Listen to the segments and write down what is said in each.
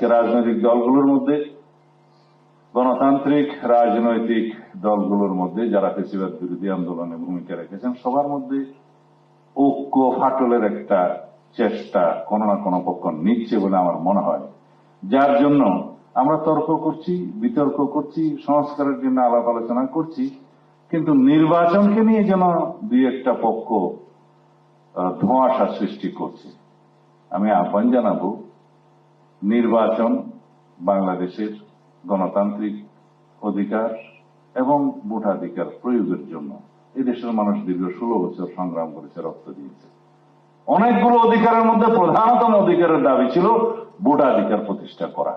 রাজনৈতিক দলগুলোর মধ্যে, গণতান্ত্রিক, রাজনৈতিক দলগুলোর মধ্যে যারা ফেসিবাদ বিরোধী আন্দোলনে ভূমিকা রেখেছেন, সবার মধ্যে ঐক্য ফাটলের একটা চেষ্টা কোনো না কোনো পক্ষ নিচ্ছে বলে আমার মনে হয়। যার জন্য আমরা তর্ক করছি, বিতর্ক করছি, সংস্কারের জন্য আলাপ আলোচনা করছি, কিন্তু নির্বাচনকে নিয়ে যেন দুই একটা পক্ষ ধোঁয়াশা সৃষ্টি করছে। আমি আহ্বান জানাব নির্বাচন বাংলাদেশের গণতান্ত্রিক অধিকার এবং ভোটাধিকার প্রয়োগের জন্য। এই দেশের মানুষ দীর্ঘ ষোলো বছর সংগ্রাম করেছে, রক্ত দিয়েছে। অনেকগুলো অধিকারের মধ্যে প্রধানতম অধিকারের দাবি ছিল ভোটাধিকার প্রতিষ্ঠা করা।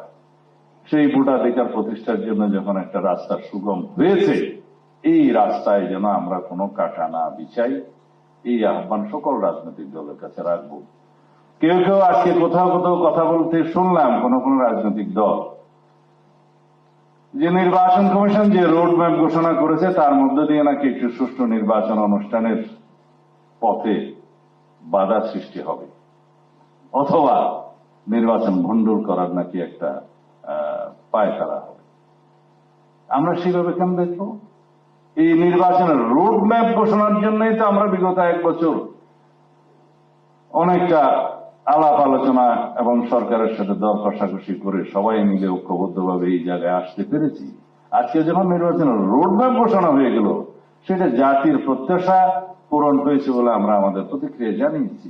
সেই ভোটাধিকার প্রতিষ্ঠার জন্য যখন একটা রাস্তা সুগম হয়েছে, এই রাস্তায় যেন আমরা কোনো কাটা না বিছাই, এই আহ্বান সকল রাজনৈতিক দলের কাছে রাখব। কেউ কেউ আজকে কোথাও কোথাও কথা বলতে শুনলাম কোন কোন রাজনৈতিক দল। যে নির্বাচন কমিশন যে রোড ম্যাপ ঘোষণা করেছে তার মধ্য দিয়ে নাকি একটি সুষ্ঠু নির্বাচন অনুষ্ঠানের পথে বাধা সৃষ্টি হবে। অথবা নির্বাচন ভণ্ডুল করার নাকি একটা আহ, পায়তারা হবে। আমরা সেভাবে কেন দেখব? এই নির্বাচনের রোড ম্যাপ ঘোষণার জন্যই তো আমরা বিগত এক বছর অনেকটা আলাপ আলোচনা এবং সরকারের সাথে দর কষাকষি করে সবাই মিলে ঐক্যবদ্ধভাবে এই জায়গায় আসতে পেরেছি। আজকে যখন নির্বাচনের রোডম্যাপ ঘোষণা হয়ে গেল, সেটা জাতির প্রত্যাশা পূরণ হয়েছে বলে আমরা আমাদের প্রতিক্রিয়া জানিয়েছি।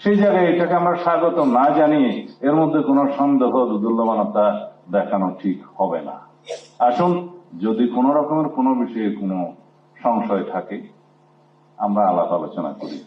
সেই জায়গায় এটাকে আমরা স্বাগত না জানিয়ে এর মধ্যে কোনো সন্দেহ দুর্লভমানতা দেখানো ঠিক হবে না। আসুন, যদি কোনো রকমের কোনো বিষয়ে কোনো সংশয় থাকে, আমরা আলাপ আলোচনা করি।